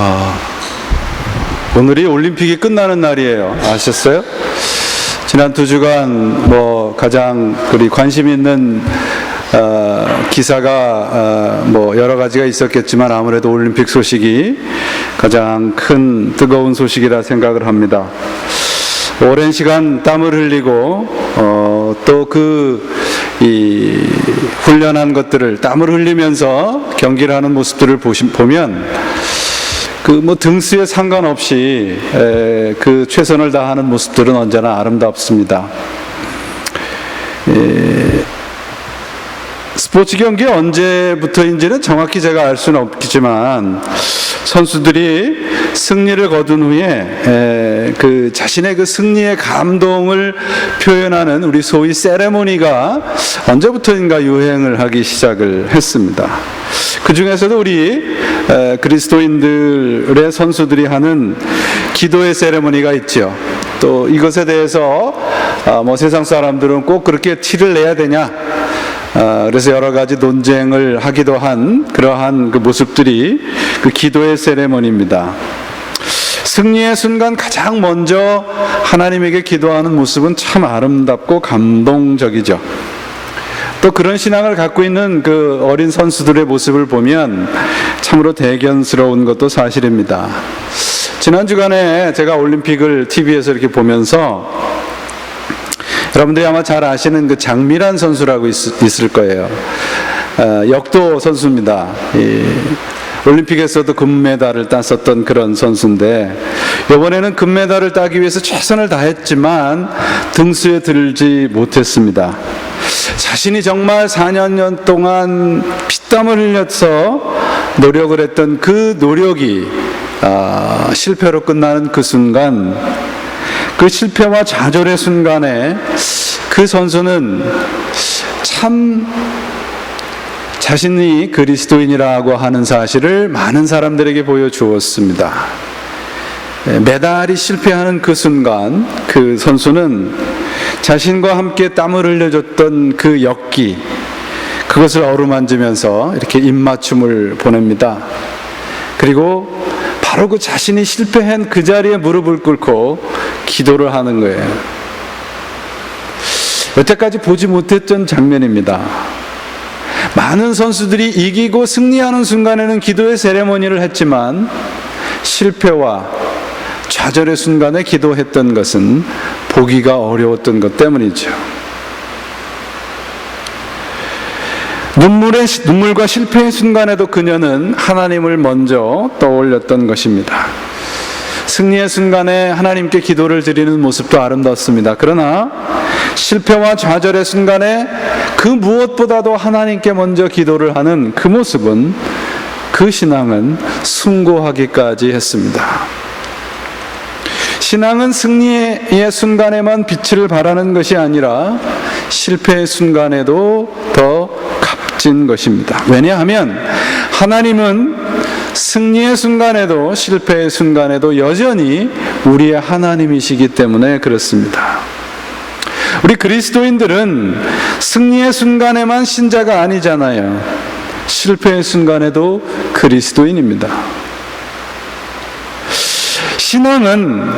아, 오늘이 올림픽이 끝나는 날이에요. 아셨어요? 지난 두 주간 뭐 가장 우리 관심 있는 어, 기사가 어, 뭐 여러 가지가 있었겠지만 아무래도 올림픽 소식이 가장 큰 뜨거운 소식이라 생각을 합니다. 오랜 시간 땀을 흘리고 어, 또그 이 훈련한 것들을 땀을 흘리면서 경기를 하는 모습들을 보시, 보면 그 뭐 등수에 상관없이 에, 그 최선을 다하는 모습들은 언제나 아름답습니다. 에, 스포츠 경기 언제부터인지는 정확히 제가 알 수는 없겠지만 선수들이 승리를 거둔 후에 에, 그 자신의 그 승리의 감동을 표현하는 우리 소위 세레모니가 언제부터인가 유행을 하기 시작을 했습니다. 그 중에서도 우리 에, 그리스도인들의 선수들이 하는 기도의 세레모니가 있죠. 또 이것에 대해서 아, 뭐 세상 사람들은 꼭 그렇게 티를 내야 되냐? 아, 그래서 여러 가지 논쟁을 하기도 한 그러한 그 모습들이 그 기도의 세레머니입니다. 승리의 순간 가장 먼저 하나님에게 기도하는 모습은 참 아름답고 감동적이죠. 또 그런 신앙을 갖고 있는 그 어린 선수들의 모습을 보면 참으로 대견스러운 것도 사실입니다. 지난 주간에 제가 올림픽을 TV에서 이렇게 보면서 여러분들이 아마 잘 아시는 그 장미란 선수라고 있, 을 거예요. 어, 역도 선수입니다. 이, 올림픽에서도 금메달을 땄었던 그런 선수인데 이번에는 금메달을 따기 위해서 최선을 다했지만 등수에 들지 못했습니다. 자신이 정말 4년 동안 피땀을 흘려서 노력을 했던 그 노력이 아, 실패로 끝나는 그 순간 그 실패와 좌절의 순간에 그 선수는 참 자신이 그리스도인이라고 하는 사실을 많은 사람들에게 보여주었습니다. 메달이 실패하는 그 순간 그 선수는 자신과 함께 땀을 흘려줬던 그 역기 그것을 어루만지면서 이렇게 입맞춤을 보냅니다. 그리고 바로 그 자신이 실패한 그 자리에 무릎을 꿇고 기도를 하는 거예요. 여태까지 보지 못했던 장면입니다. 많은 선수들이 이기고 승리하는 순간에는 기도의 세레모니를 했지만 실패와 좌절의 순간에 기도했던 것은 보기가 어려웠던 것 때문이죠. 눈물의, 눈물과 실패의 순간에도 그녀는 하나님을 먼저 떠올렸던 것입니다. 승리의 순간에 하나님께 기도를 드리는 모습도 아름답습니다. 그러나 실패와 좌절의 순간에 그 무엇보다도 하나님께 먼저 기도를 하는 그 모습은 그 신앙은 숭고하기까지 했습니다. 신앙은 승리의 순간에만 빛을 발하는 것이 아니라 실패의 순간에도 더 값진 것입니다. 왜냐하면 하나님은 승리의 순간에도 실패의 순간에도 여전히 우리의 하나님이시기 때문에 그렇습니다. 우리 그리스도인들은 승리의 순간에만 신자가 아니잖아요. 실패의 순간에도 그리스도인입니다. 신앙은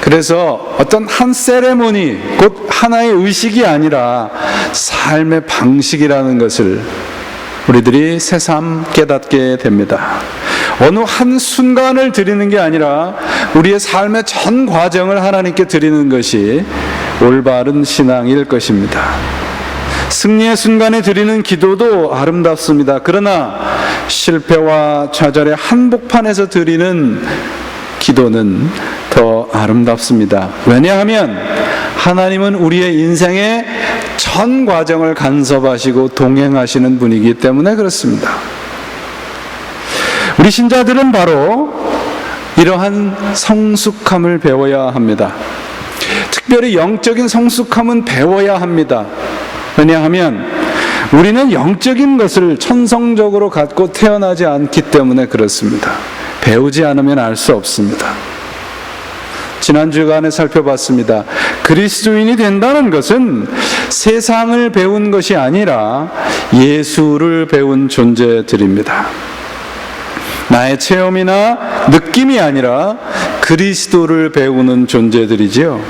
그래서 어떤 한 세레모니, 곧 하나의 의식이 아니라 삶의 방식이라는 것을 우리들이 새삼 깨닫게 됩니다. 어느 한 순간을 드리는 게 아니라 우리의 삶의 전 과정을 하나님께 드리는 것이 올바른 신앙일 것입니다. 승리의 순간에 드리는 기도도 아름답습니다. 그러나 실패와 좌절의 한복판에서 드리는 기도는 더 아름답습니다. 왜냐하면 하나님은 우리의 인생의 전 과정을 간섭하시고 동행하시는 분이기 때문에 그렇습니다. 우리 신자들은 바로 이러한 성숙함을 배워야 합니다. 특별히 영적인 성숙함은 배워야 합니다. 왜냐하면 우리는 영적인 것을 천성적으로 갖고 태어나지 않기 때문에 그렇습니다. 배우지 않으면 알 수 없습니다. 지난 주간에 살펴봤습니다. 그리스도인이 된다는 것은 세상을 배운 것이 아니라 예수를 배운 존재들입니다. 나의 체험이나 느낌이 아니라 그리스도를 배우는 존재들이지요.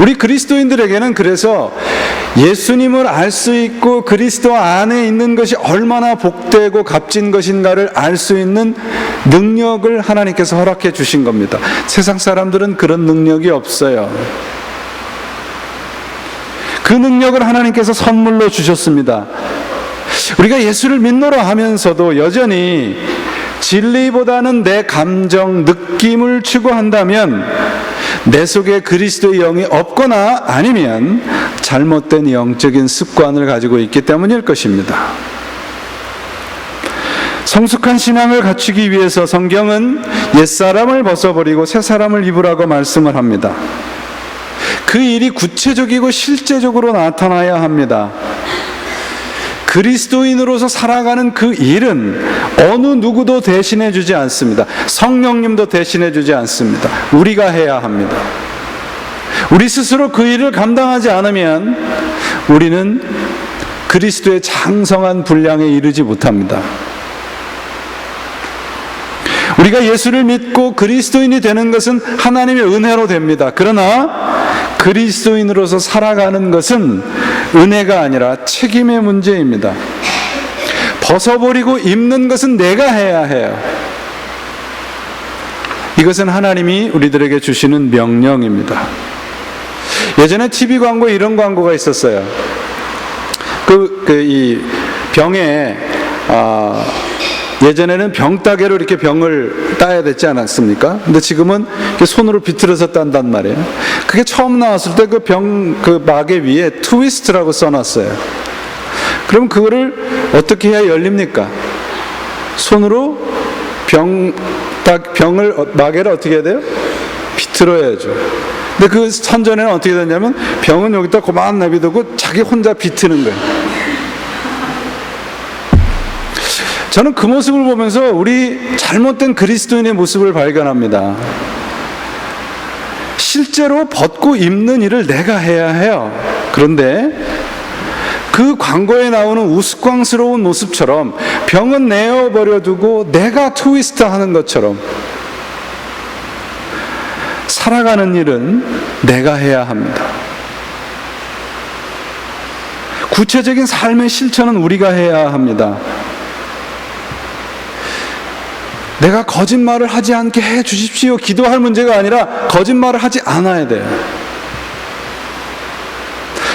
우리 그리스도인들에게는 그래서 예수님을 알 수 있고 그리스도 안에 있는 것이 얼마나 복되고 값진 것인가를 알 수 있는 능력을 하나님께서 허락해 주신 겁니다. 세상 사람들은 그런 능력이 없어요. 그 능력을 하나님께서 선물로 주셨습니다. 우리가 예수를 믿노라 하면서도 여전히 진리보다는 내 감정, 느낌을 추구한다면 내 속에 그리스도의 영이 없거나 아니면 잘못된 영적인 습관을 가지고 있기 때문일 것입니다. 성숙한 신앙을 갖추기 위해서 성경은 옛사람을 벗어버리고 새사람을 입으라고 말씀을 합니다. 그 일이 구체적이고 실제적으로 나타나야 합니다. 그리스도인으로서 살아가는 그 일은 어느 누구도 대신해 주지 않습니다. 성령님도 대신해 주지 않습니다. 우리가 해야 합니다. 우리 스스로 그 일을 감당하지 않으면 우리는 그리스도의 장성한 분량에 이르지 못합니다. 우리가 예수를 믿고 그리스도인이 되는 것은 하나님의 은혜로 됩니다. 그러나 그리스도인으로서 살아가는 것은 은혜가 아니라 책임의 문제입니다. 벗어버리고 입는 것은 내가 해야 해요. 이것은 하나님이 우리들에게 주시는 명령입니다. 예전에 TV 광고 이런 광고가 있었어요. 그, 그, 이 병에, 아, 예전에는 병따개로 이렇게 병을 따야 됐지 않았습니까? 근데 지금은 손으로 비틀어서 딴단 말이에요. 그게 처음 나왔을 때 그 병, 그 마개 위에 트위스트라고 써놨어요. 그럼 그거를 어떻게 해야 열립니까? 손으로 병, 딱 병을, 어, 마개를 어떻게 해야 돼요? 비틀어야죠. 근데 그 선전에는 어떻게 됐냐면 병은 여기다 고만 내비두고 자기 혼자 비트는 거예요. 저는 그 모습을 보면서 우리 잘못된 그리스도인의 모습을 발견합니다. 실제로 벗고 입는 일을 내가 해야 해요. 그런데 그 광고에 나오는 우스꽝스러운 모습처럼 병은 내어버려 두고 내가 트위스트 하는 것처럼 살아가는 일은 내가 해야 합니다. 구체적인 삶의 실천은 우리가 해야 합니다. 내가 거짓말을 하지 않게 해 주십시오. 기도할 문제가 아니라 거짓말을 하지 않아야 돼요.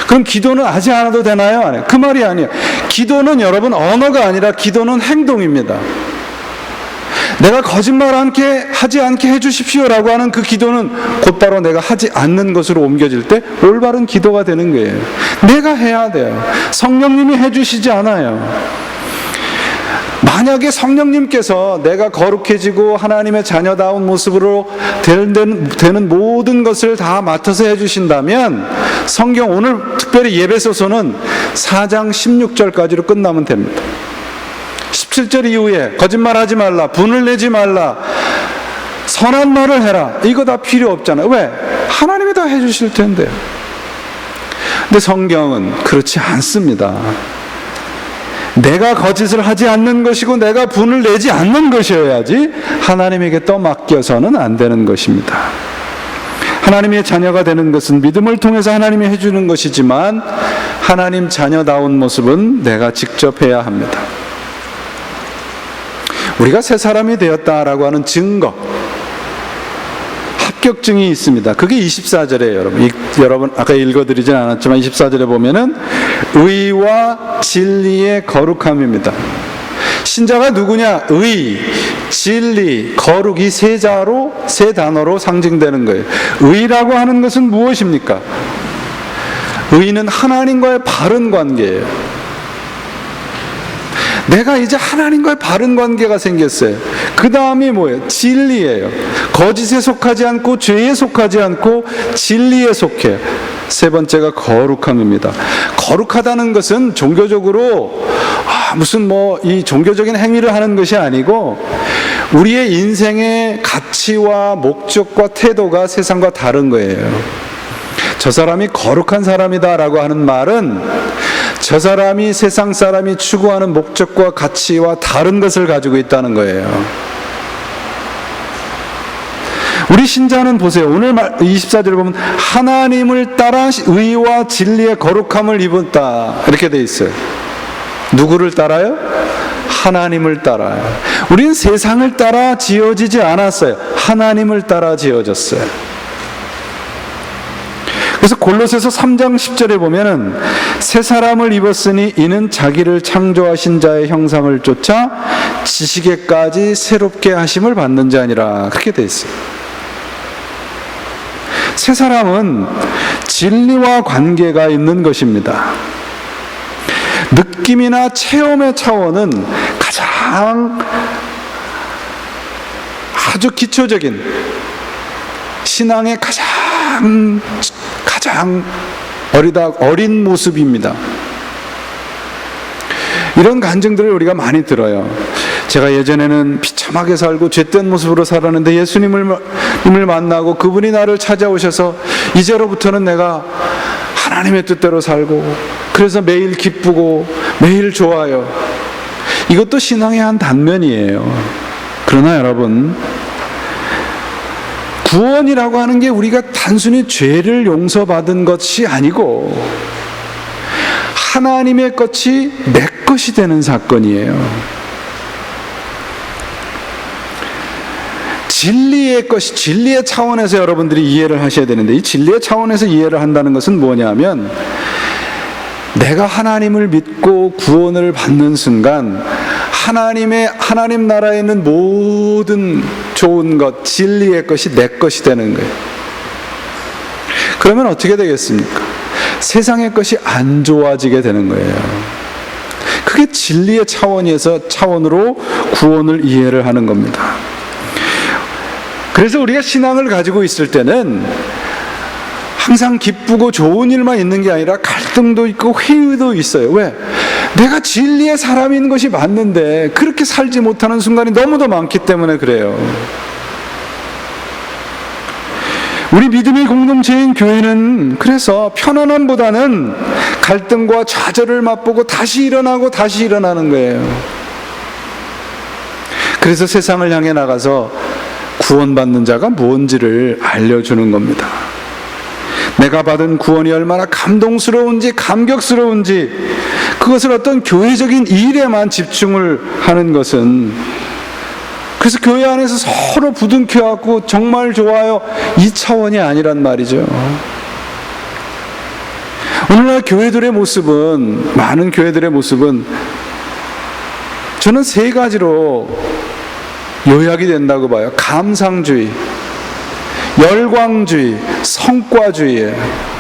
그럼 기도는 하지 않아도 되나요? 그 말이 아니에요. 기도는 여러분 언어가 아니라 기도는 행동입니다. 내가 거짓말 않게 하지 않게 해 주십시오라고 하는 그 기도는 곧바로 내가 하지 않는 것으로 옮겨질 때 올바른 기도가 되는 거예요. 내가 해야 돼요. 성령님이 해 주시지 않아요. 만약에 성령님께서 내가 거룩해지고 하나님의 자녀다운 모습으로 되는, 되는 모든 것을 다 맡아서 해주신다면 성경 오늘 특별히 예배소서는 4장 16절까지로 끝나면 됩니다. 17절 이후에 거짓말하지 말라, 분을 내지 말라, 선한 말을 해라. 이거 다 필요 없잖아요. 왜? 하나님이 다 해주실 텐데요. 근데 성경은 그렇지 않습니다. 내가 거짓을 하지 않는 것이고 내가 분을 내지 않는 것이어야지 하나님에게 떠맡겨서는 안 되는 것입니다. 하나님의 자녀가 되는 것은 믿음을 통해서 하나님이 해주는 것이지만 하나님 자녀다운 모습은 내가 직접 해야 합니다. 우리가 새 사람이 되었다라고 하는 증거, 합격증이 있습니다. 그게 24절이에요, 여러분. 이, 여러분, 아까 읽어드리진 않았지만 24절에 보면은 의와 진리의 거룩함입니다. 신자가 누구냐? 의, 진리, 거룩 이 세 자로, 세 단어로 상징되는 거예요. 의라고 하는 것은 무엇입니까? 의는 하나님과의 바른 관계예요. 내가 이제 하나님과의 바른 관계가 생겼어요. 그 다음이 뭐예요? 진리예요. 거짓에 속하지 않고 죄에 속하지 않고 진리에 속해. 세 번째가 거룩함입니다. 거룩하다는 것은 종교적으로 아, 무슨 뭐 이 종교적인 행위를 하는 것이 아니고 우리의 인생의 가치와 목적과 태도가 세상과 다른 거예요. 저 사람이 거룩한 사람이다라고 하는 말은 저 사람이 세상 사람이 추구하는 목적과 가치와 다른 것을 가지고 있다는 거예요. 우리 신자는 보세요. 오늘 24절을 보면 하나님을 따라 의와 진리의 거룩함을 입었다. 이렇게 돼 있어요. 누구를 따라요? 하나님을 따라요. 우리는 세상을 따라 지어지지 않았어요. 하나님을 따라 지어졌어요. 그래서 골로새서 3장 10절에 보면은 새 사람을 입었으니 이는 자기를 창조하신 자의 형상을 쫓아 지식에까지 새롭게 하심을 받는 자니라 그렇게 돼 있어요. 새 사람은 진리와 관계가 있는 것입니다. 느낌이나 체험의 차원은 가장 아주 기초적인 신앙의 가장 가장 어리다 어린 모습입니다. 이런 간증들을 우리가 많이 들어요. 제가 예전에는 비참하게 살고 죄된 모습으로 살았는데 예수님을 님을 만나고 그분이 나를 찾아오셔서 이제로부터는 내가 하나님의 뜻대로 살고 그래서 매일 기쁘고 매일 좋아요. 이것도 신앙의 한 단면이에요. 그러나 여러분 구원이라고 하는 게 우리가 단순히 죄를 용서받은 것이 아니고 하나님의 것이 내 것이 되는 사건이에요. 진리의 것이 진리의 차원에서 여러분들이 이해를 하셔야 되는데 이 진리의 차원에서 이해를 한다는 것은 뭐냐면 내가 하나님을 믿고 구원을 받는 순간 하나님의 하나님 나라에 있는 모든 좋은 것 진리의 것이 내 것이 되는 거예요. 그러면 어떻게 되겠습니까? 세상의 것이 안 좋아지게 되는 거예요. 그게 진리의 차원에서 차원으로 구원을 이해를 하는 겁니다. 그래서 우리가 신앙을 가지고 있을 때는 항상 기쁘고 좋은 일만 있는 게 아니라 갈등도 있고 회의도 있어요. 왜? 내가 진리의 사람인 것이 맞는데 그렇게 살지 못하는 순간이 너무도 많기 때문에 그래요. 우리 믿음의 공동체인 교회는 그래서 편안함보다는 갈등과 좌절을 맛보고 다시 일어나고 다시 일어나는 거예요. 그래서 세상을 향해 나가서 구원받는 자가 무엇인지를 알려주는 겁니다. 내가 받은 구원이 얼마나 감동스러운지 감격스러운지 그것을 어떤 교회적인 일에만 집중을 하는 것은 그래서 교회 안에서 서로 부둥켜 갖고 정말 좋아요 이 차원이 아니란 말이죠. 오늘날 교회들의 모습은 많은 교회들의 모습은 저는 세 가지로 요약이 된다고 봐요. 감상주의, 열광주의, 성과주의예요.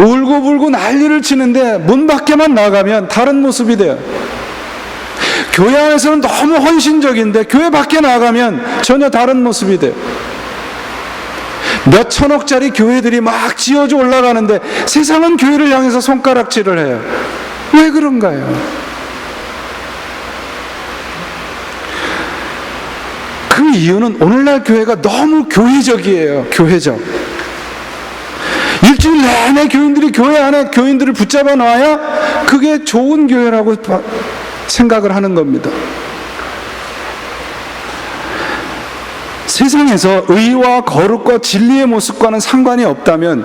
울고불고 난리를 치는데 문 밖에만 나가면 다른 모습이 돼요. 교회 안에서는 너무 헌신적인데 교회 밖에 나가면 전혀 다른 모습이 돼요. 몇 천억짜리 교회들이 막 지어져 올라가는데 세상은 교회를 향해서 손가락질을 해요. 왜 그런가요? 그 이유는 오늘날 교회가 너무 교회적이에요. 교회적. 일주일 내내 교인들이 교회 안에 교인들을 붙잡아 놔야 그게 좋은 교회라고 생각을 하는 겁니다. 세상에서 의와 거룩과 진리의 모습과는 상관이 없다면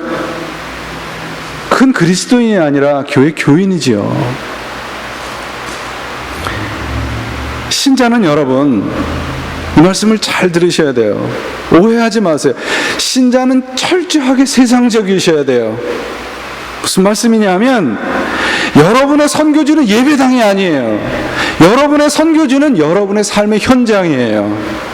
큰 그리스도인이 아니라 교회 교인이지요. 신자는 여러분 이 말씀을 잘 들으셔야 돼요. 오해하지 마세요. 신자는 철저하게 세상적이셔야 돼요. 무슨 말씀이냐면 여러분의 선교지는 예배당이 아니에요. 여러분의 선교지는 여러분의 삶의 현장이에요.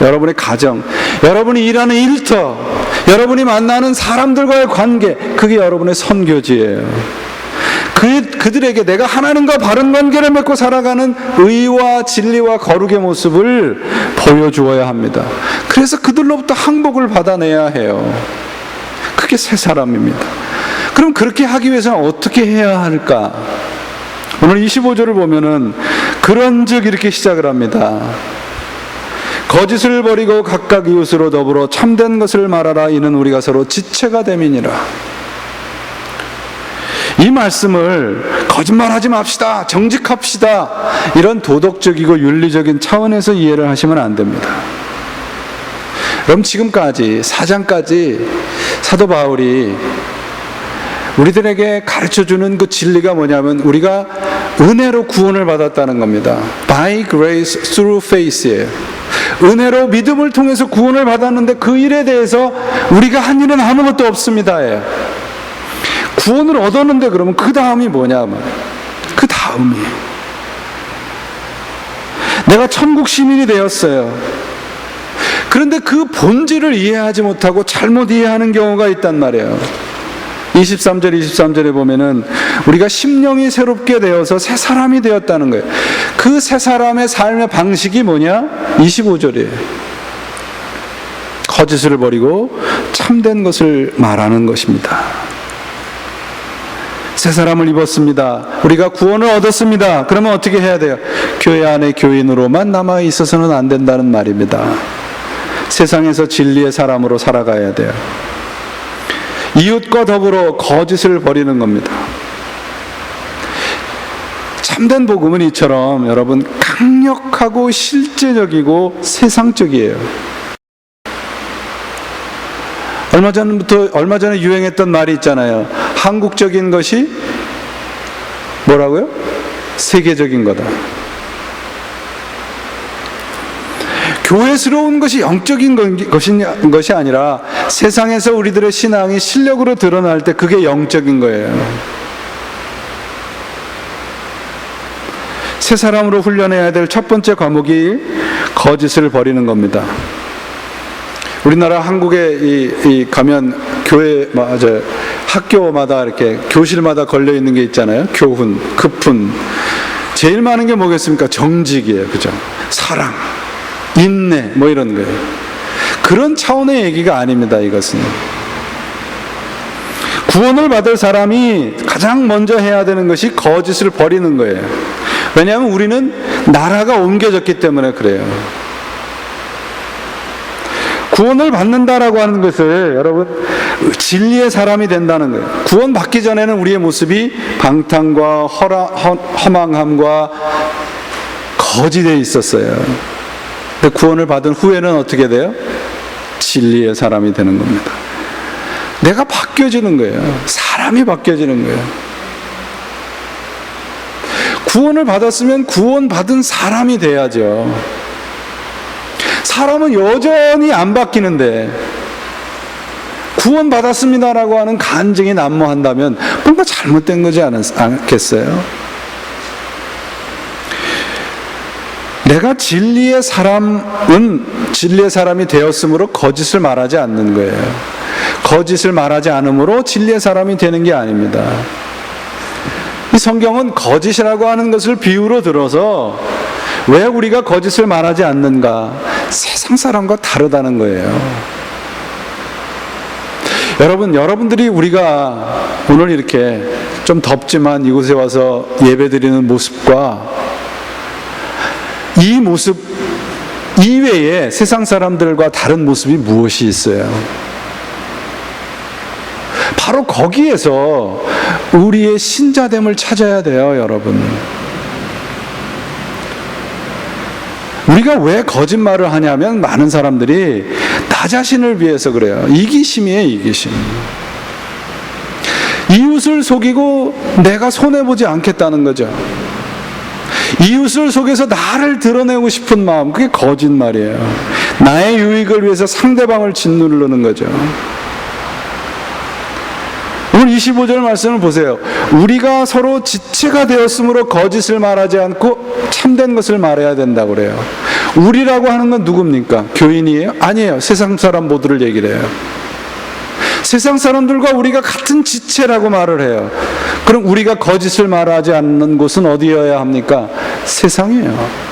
여러분의 가정, 여러분이 일하는 일터, 여러분이 만나는 사람들과의 관계, 그게 여러분의 선교지예요. 그, 그들에게 내가 하나님과 바른 관계를 맺고 살아가는 의와 진리와 거룩의 모습을 보여주어야 합니다. 그래서 그들로부터 항복을 받아내야 해요. 그게 새 사람입니다. 그럼 그렇게 하기 위해서는 어떻게 해야 할까? 오늘 25절을 보면은 그런 즉 이렇게 시작을 합니다. 거짓을 버리고 각각 이웃으로 더불어 참된 것을 말하라 이는 우리가 서로 지체가 됨이니라. 이 말씀을 거짓말하지 맙시다, 정직합시다 이런 도덕적이고 윤리적인 차원에서 이해를 하시면 안 됩니다. 그럼 지금까지 사장까지 사도 바울이 우리들에게 가르쳐 주는 그 진리가 뭐냐면 우리가 은혜로 구원을 받았다는 겁니다. By grace through faith예요. 은혜로 믿음을 통해서 구원을 받았는데 그 일에 대해서 우리가 한 일은 아무것도 없습니다예요. 구원을 얻었는데 그러면 그 다음이 뭐냐면 그 다음이 내가 천국 시민이 되었어요. 그런데 그 본질을 이해하지 못하고 잘못 이해하는 경우가 있단 말이에요. 23절, 23절에 보면은 우리가 심령이 새롭게 되어서 새 사람이 되었다는 거예요. 그 새 사람의 삶의 방식이 뭐냐? 25절이에요. 거짓을 버리고 참된 것을 말하는 것입니다. 새 사람을 입었습니다. 우리가 구원을 얻었습니다. 그러면 어떻게 해야 돼요? 교회 안에 교인으로만 남아 있어서는 안 된다는 말입니다. 세상에서 진리의 사람으로 살아가야 돼요. 이웃과 더불어 거짓을 버리는 겁니다. 참된 복음은 이처럼 여러분 강력하고 실제적이고 세상적이에요. 얼마 전부터 얼마 전에 유행했던 말이 있잖아요. 한국적인 것이 뭐라고요? 세계적인 거다. 교회스러운 것이 영적인 것이, 아니라 세상에서 우리들의 신앙이 실력으로 드러날 때 그게 영적인 거예요. 새 사람으로 훈련해야 될 첫 번째 과목이 거짓을 버리는 겁니다. 우리나라 한국에 이, 이 가면 교회 맞아 학교마다 이렇게 교실마다 걸려 있는 게 있잖아요. 교훈, 급훈. 제일 많은 게 뭐겠습니까? 정직이에요. 그죠? 사랑. 인내 뭐 이런 거예요. 그런 차원의 얘기가 아닙니다. 이것은 구원을 받을 사람이 가장 먼저 해야 되는 것이 거짓을 버리는 거예요. 왜냐하면 우리는 나라가 옮겨졌기 때문에 그래요. 구원을 받는다라고 하는 것을 여러분 진리의 사람이 된다는 거예요. 구원 받기 전에는 우리의 모습이 방탕과 허라, 허, 허망함과 거짓에 있었어요. 근데 구원을 받은 후에는 어떻게 돼요? 진리의 사람이 되는 겁니다. 내가 바뀌어지는 거예요. 사람이 바뀌어지는 거예요. 구원을 받았으면 구원 받은 사람이 돼야죠. 사람은 여전히 안 바뀌는데 구원 받았습니다라고 하는 간증이 난무한다면 뭔가 잘못된 거지 않겠어요? 내가 진리의 사람은 진리의 사람이 되었으므로 거짓을 말하지 않는 거예요. 거짓을 말하지 않으므로 진리의 사람이 되는 게 아닙니다. 이 성경은 거짓이라고 하는 것을 비유로 들어서 왜 우리가 거짓을 말하지 않는가? 세상 사람과 다르다는 거예요. 여러분, 여러분들이 우리가 오늘 이렇게 좀 덥지만 이곳에 와서 예배 드리는 모습과 이 모습 이외에 세상 사람들과 다른 모습이 무엇이 있어요? 바로 거기에서 우리의 신자됨을 찾아야 돼요, 여러분. 우리가 왜 거짓말을 하냐면 많은 사람들이 나 자신을 위해서 그래요. 이기심이에요, 이기심. 이웃을 속이고 내가 손해보지 않겠다는 거죠. 이웃을 속여서 나를 드러내고 싶은 마음, 그게 거짓말이에요. 나의 유익을 위해서 상대방을 짓누르는 거죠. 오늘 25절 말씀을 보세요. 우리가 서로 지체가 되었으므로 거짓을 말하지 않고 참된 것을 말해야 된다고 그래요. 우리라고 하는 건 누굽니까? 교인이에요? 아니에요. 세상 사람 모두를 얘기를 해요. 세상 사람들과 우리가 같은 지체라고 말을 해요. 그럼 우리가 거짓을 말하지 않는 곳은 어디여야 합니까? 세상이에요.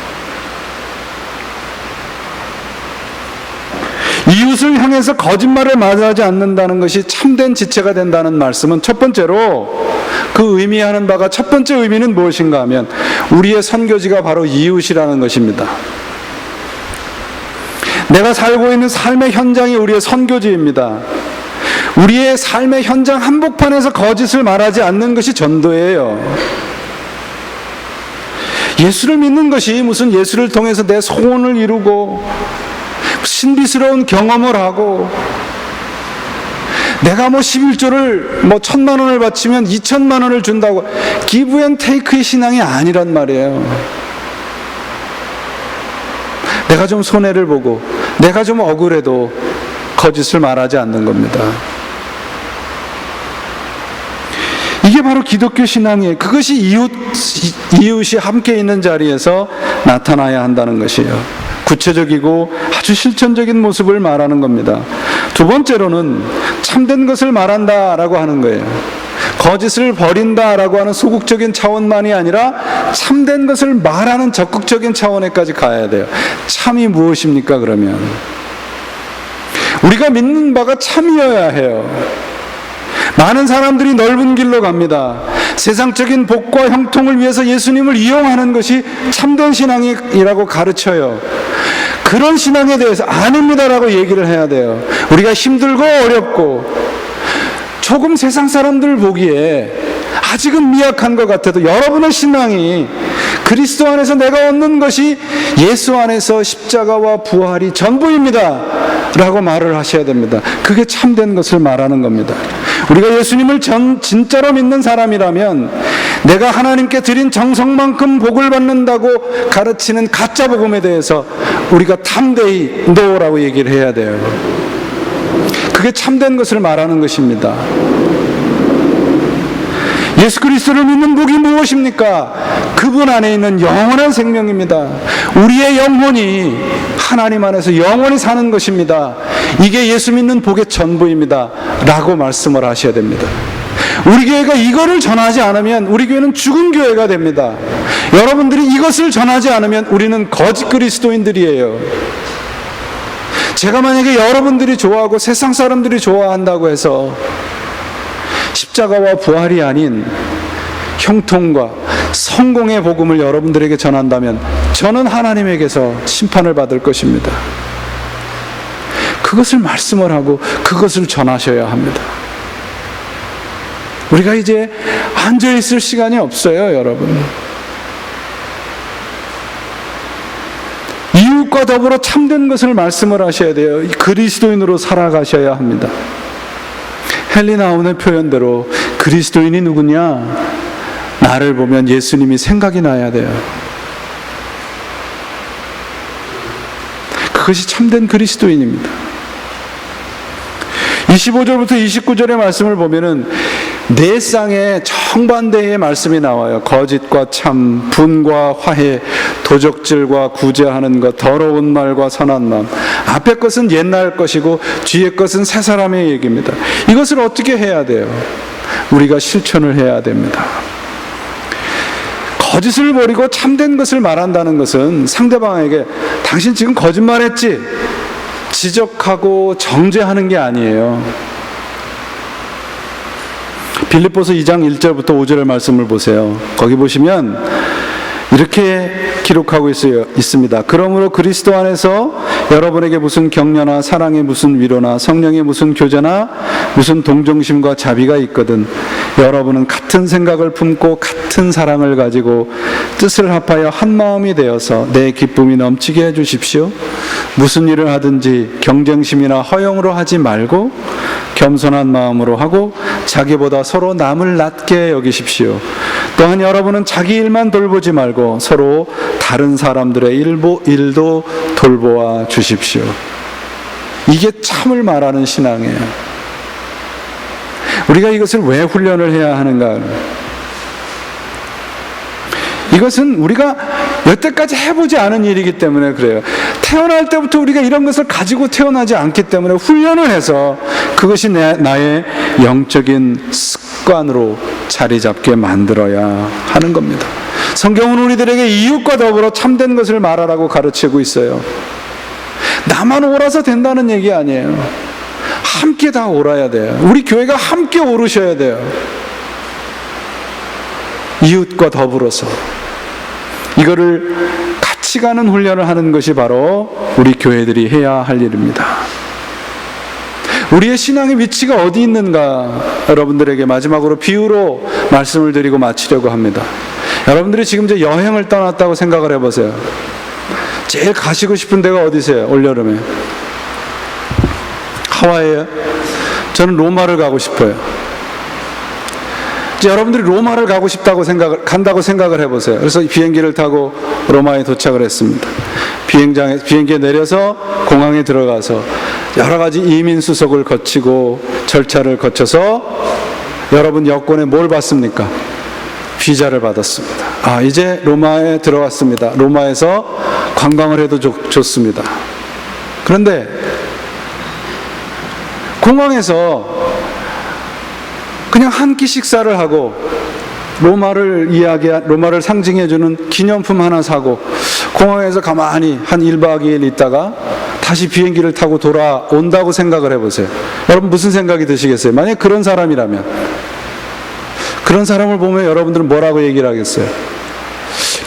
이웃을 향해서 거짓말을 말하지 않는다는 것이 참된 지체가 된다는 말씀은 첫 번째로 그 의미하는 바가 첫 번째 의미는 무엇인가 하면 우리의 선교지가 바로 이웃이라는 것입니다. 내가 살고 있는 삶의 현장이 우리의 선교지입니다. 우리의 삶의 현장 한복판에서 거짓을 말하지 않는 것이 전도예요. 예수를 믿는 것이 무슨 예수를 통해서 내 소원을 이루고 신비스러운 경험을 하고 내가 뭐 11조를 뭐 천만 원을 바치면 2천만 원을 준다고 기브 앤 테이크의 신앙이 아니란 말이에요. 내가 좀 손해를 보고 내가 좀 억울해도 거짓을 말하지 않는 겁니다. 이게 바로 기독교 신앙이에요. 그것이 이웃, 이웃이 함께 있는 자리에서 나타나야 한다는 것이에요. 구체적이고 아주 실천적인 모습을 말하는 겁니다. 두 번째로는 참된 것을 말한다라고 하는 거예요. 거짓을 버린다라고 하는 소극적인 차원만이 아니라 참된 것을 말하는 적극적인 차원에까지 가야 돼요. 참이 무엇입니까, 그러면? 우리가 믿는 바가 참이어야 해요. 많은 사람들이 넓은 길로 갑니다. 세상적인 복과 형통을 위해서 예수님을 이용하는 것이 참된 신앙이라고 가르쳐요. 그런 신앙에 대해서 아닙니다라고 얘기를 해야 돼요. 우리가 힘들고 어렵고 조금 세상 사람들 보기에 아직은 미약한 것 같아도 여러분의 신앙이 그리스도 안에서 내가 얻는 것이 예수 안에서 십자가와 부활이 전부입니다. 라고 말을 하셔야 됩니다. 그게 참된 것을 말하는 겁니다. 우리가 예수님을 전, 진짜로 믿는 사람이라면 내가 하나님께 드린 정성만큼 복을 받는다고 가르치는 가짜 복음에 대해서 우리가 탐대히 노라고 얘기를 해야 돼요. 그게 참된 것을 말하는 것입니다. 예수 그리스도를 믿는 복이 무엇입니까? 그분 안에 있는 영원한 생명입니다. 우리의 영혼이 하나님 안에서 영원히 사는 것입니다. 이게 예수 믿는 복의 전부입니다. 라고 말씀을 하셔야 됩니다. 우리 교회가 이거를 전하지 않으면 우리 교회는 죽은 교회가 됩니다. 여러분들이 이것을 전하지 않으면 우리는 거짓 그리스도인들이에요. 제가 만약에 여러분들이 좋아하고 세상 사람들이 좋아한다고 해서 십자가와 부활이 아닌 형통과 성공의 복음을 여러분들에게 전한다면 저는 하나님에게서 심판을 받을 것입니다. 그것을 말씀을 하고 그것을 전하셔야 합니다. 우리가 이제 앉아 있을 시간이 없어요, 여러분. 이웃과 더불어 참된 것을 말씀을 하셔야 돼요. 그리스도인으로 살아가셔야 합니다. 헬리나온의 표현대로 그리스도인이 누구냐? 나를 보면 예수님이 생각이 나야 돼요. 그것이 참된 그리스도인입니다. 25절부터 29절의 말씀을 보면은 네 쌍의 정반대의 말씀이 나와요. 거짓과 참, 분과 화해, 도적질과 구제하는 것, 더러운 말과 선한 마음. 앞에 것은 옛날 것이고 뒤에 것은 새 사람의 얘기입니다. 이것을 어떻게 해야 돼요? 우리가 실천을 해야 됩니다. 거짓을 버리고 참된 것을 말한다는 것은 상대방에게 당신 지금 거짓말했지? 지적하고 정죄하는 게 아니에요. 빌립보서 2장 1절부터 5절의 말씀을 보세요. 거기 보시면 이렇게 기록하고 있어요. 있습니다. 그러므로 그리스도 안에서 여러분에게 무슨 격려나 사랑의 무슨 위로나 성령의 무슨 교제나 무슨 동정심과 자비가 있거든 여러분은 같은 생각을 품고 같은 사랑을 가지고 뜻을 합하여 한 마음이 되어서 내 기쁨이 넘치게 해 주십시오. 무슨 일을 하든지 경쟁심이나 허영으로 하지 말고 겸손한 마음으로 하고 자기보다 서로 남을 낮게 여기십시오. 또한 여러분은 자기 일만 돌보지 말고 서로 다른 사람들의 일보, 일도 돌보아 주십시오. 이게 참을 말하는 신앙이에요. 우리가 이것을 왜 훈련을 해야 하는가? 이것은 우리가 여태까지 해보지 않은 일이기 때문에 그래요. 태어날 때부터 우리가 이런 것을 가지고 태어나지 않기 때문에 훈련을 해서 그것이 내, 나의 영적인 습관으로 자리 잡게 만들어야 하는 겁니다. 성경은 우리들에게 이웃과 더불어 참된 것을 말하라고 가르치고 있어요. 나만 옳아서 된다는 얘기 아니에요. 함께 다 옳아야 돼요. 우리 교회가 함께 오르셔야 돼요. 이웃과 더불어서. 이거를 같이 가는 훈련을 하는 것이 바로 우리 교회들이 해야 할 일입니다. 우리의 신앙의 위치가 어디 있는가 여러분들에게 마지막으로 비유로 말씀을 드리고 마치려고 합니다. 여러분들이 지금 이제 여행을 떠났다고 생각을 해보세요. 제일 가시고 싶은 데가 어디세요? 올여름에. 하와이에요? 저는 로마를 가고 싶어요. 이제 여러분들이 로마를 가고 싶다고 생각을, 간다고 생각을 해보세요. 그래서 비행기를 타고 로마에 도착을 했습니다. 비행장에, 비행기에 내려서 공항에 들어가서 여러 가지 이민 수속을 거치고 절차를 거쳐서 여러분 여권에 뭘 받습니까? 비자를 받았습니다. 아, 이제 로마에 들어왔습니다. 로마에서 관광을 해도 좋, 좋습니다. 그런데 공항에서 그냥 한 끼 식사를 하고 로마를 이야기 로마를 상징해주는 기념품 하나 사고 공항에서 가만히 한 1박 2일 있다가 다시 비행기를 타고 돌아온다고 생각을 해보세요. 여러분 무슨 생각이 드시겠어요? 만약 그런 사람이라면 그런 사람을 보면 여러분들은 뭐라고 얘기를 하겠어요?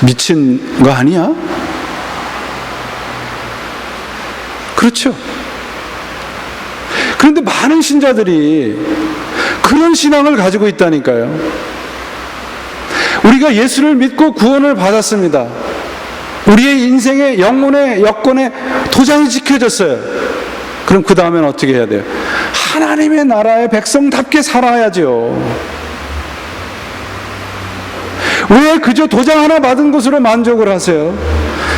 미친 거 아니야? 그렇죠. 그런데 많은 신자들이 그런 신앙을 가지고 있다니까요. 우리가 예수를 믿고 구원을 받았습니다. 우리의 인생의 영혼의 여건에 도장이 지켜졌어요. 그럼 그 다음엔 어떻게 해야 돼요? 하나님의 나라의 백성답게 살아야죠. 왜 그저 도장 하나 받은 것으로 만족을 하세요?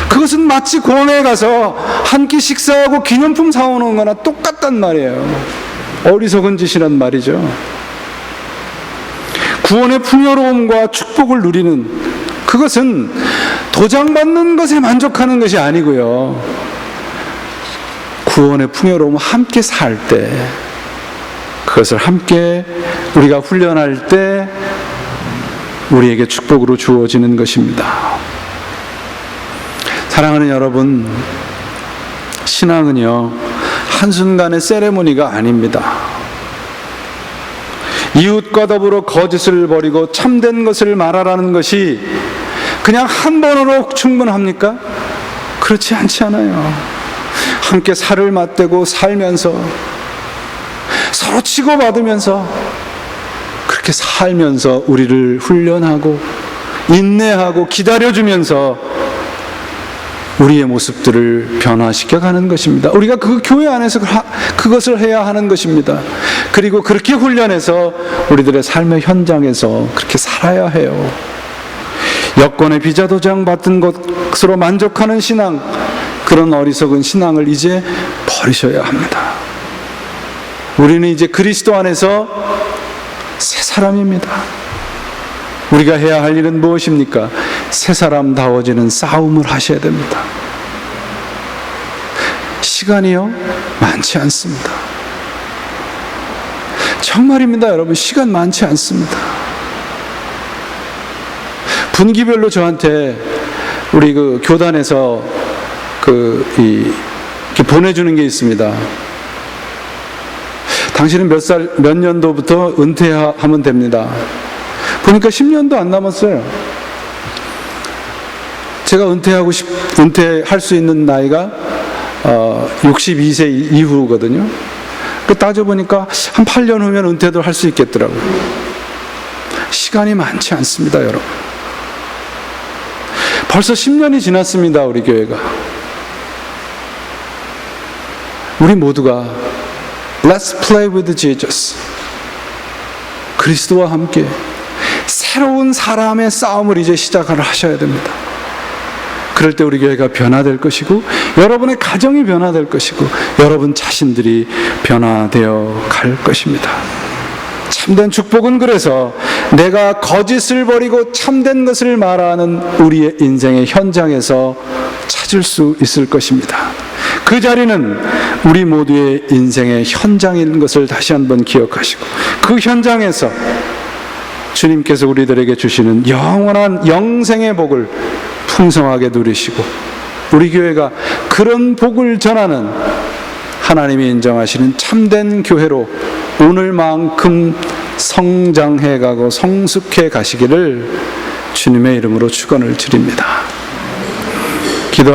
그것은 마치 공항에 가서 한 끼 식사하고 기념품 사오는 거나 똑같단 말이에요. 어리석은 짓이란 말이죠. 구원의 풍요로움과 축복을 누리는 그것은 도장 받는 것에 만족하는 것이 아니고요. 구원의 풍요로움을 함께 살 때, 그것을 함께 우리가 훈련할 때 우리에게 축복으로 주어지는 것입니다. 사랑하는 여러분, 신앙은요, 한순간의 세레모니가 아닙니다. 이웃과 더불어 거짓을 버리고 참된 것을 말하라는 것이 그냥 한 번으로 충분합니까? 그렇지 않지 않아요. 함께 살을 맞대고 살면서 서로 치고받으면서 그렇게 살면서 우리를 훈련하고 인내하고 기다려주면서 우리의 모습들을 변화시켜 가는 것입니다. 우리가 그 교회 안에서 그것을 해야 하는 것입니다. 그리고 그렇게 훈련해서 우리들의 삶의 현장에서 그렇게 살아야 해요. 여권의 비자 도장 받은 것으로 만족하는 신앙, 그런 어리석은 신앙을 이제 버리셔야 합니다. 우리는 이제 그리스도 안에서 새 사람입니다. 우리가 해야 할 일은 무엇입니까? 새 사람다워지는 싸움을 하셔야 됩니다. 시간이요? 많지 않습니다. 정말입니다, 여러분. 시간 많지 않습니다. 분기별로 저한테 우리 그 교단에서 그, 이, 보내주는 게 있습니다. 당신은 몇 살, 몇 년도부터 은퇴하면 됩니다. 보니까 10년도 안 남았어요. 제가 은퇴하고 싶, 은퇴할 수 있는 나이가 어, 62세 이후거든요. 그 따져보니까 한 8년 후면 은퇴도 할 수 있겠더라고요. 시간이 많지 않습니다, 여러분. 벌써 10년이 지났습니다, 우리 교회가. 우리 모두가 Let's play with Jesus. 그리스도와 함께 새로운 사람의 싸움을 이제 시작을 하셔야 됩니다. 그럴 때 우리 교회가 변화될 것이고 여러분의 가정이 변화될 것이고 여러분 자신들이 변화되어 갈 것입니다. 참된 축복은 그래서 내가 거짓을 버리고 참된 것을 말하는 우리의 인생의 현장에서 찾을 수 있을 것입니다. 그 자리는 우리 모두의 인생의 현장인 것을 다시 한번 기억하시고 그 현장에서 주님께서 우리들에게 주시는 영원한 영생의 복을 풍성하게 누리시고 우리 교회가 그런 복을 전하는 하나님이 인정하시는 참된 교회로 오늘만큼 성장해 가고 성숙해 가시기를 주님의 이름으로 축원을 드립니다.